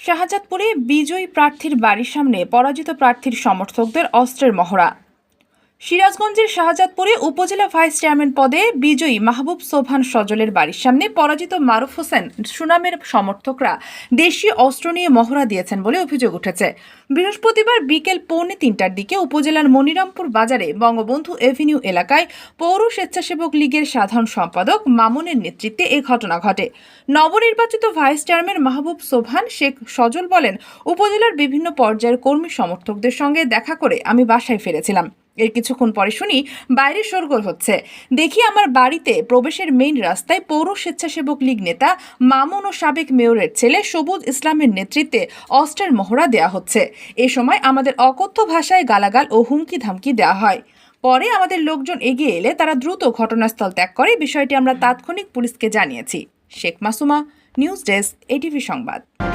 শাহজাদপুরে বিজয়ী প্রার্থীর বাড়ির সামনে পরাজিত প্রার্থীর সমর্থকদের অস্ত্রের মহড়া। সিরাজগঞ্জের শাহজাদপুরে উপজেলা ভাইস চেয়ারম্যান পদে বিজয়ী মাহবুব সোভান সজলের বাড়ির সামনে পরাজিত মারুফ হোসেন সুনামের সমর্থকরা দেশীয় অস্ত্র নিয়ে মহড়া দিয়েছেন বলে অভিযোগ উঠেছে। বৃহস্পতিবার বিকেল পৌনে তিনটার দিকে উপজেলার মনিরামপুর বাজারে বঙ্গবন্ধু এভিনিউ এলাকায় পৌর স্বেচ্ছাসেবক লীগের সাধারণ সম্পাদক মামুনের নেতৃত্বে এ ঘটনা ঘটে। নবনির্বাচিত ভাইস চেয়ারম্যান মাহবুব সোভান শেখ সজল বলেন, উপজেলার বিভিন্ন পর্যায়ের কর্মী সমর্থকদের সঙ্গে দেখা করে আমি বাসায় ফিরেছিলাম। এর কিছুক্ষণ পরে শুনি বাইরে শোরগোল হচ্ছে। দেখি আমার বাড়িতে প্রবেশের মেইন রাস্তায় পৌর স্বেচ্ছাসেবক লীগ নেতা মামুন ও সাবেক মেয়রের ছেলে সবুজ ইসলামের নেতৃত্বে অস্ত্রের মহড়া দেওয়া হচ্ছে। এ সময় আমাদের অকথ্য ভাষায় গালাগাল ও হুমকি ধামকি দেওয়া হয়। পরে আমাদের লোকজন এগিয়ে এলে তারা দ্রুত ঘটনাস্থল ত্যাগ করে। বিষয়টি আমরা তাৎক্ষণিক পুলিশকে জানিয়েছি। Sheikh Masuma, news desk, ATV সংবাদ।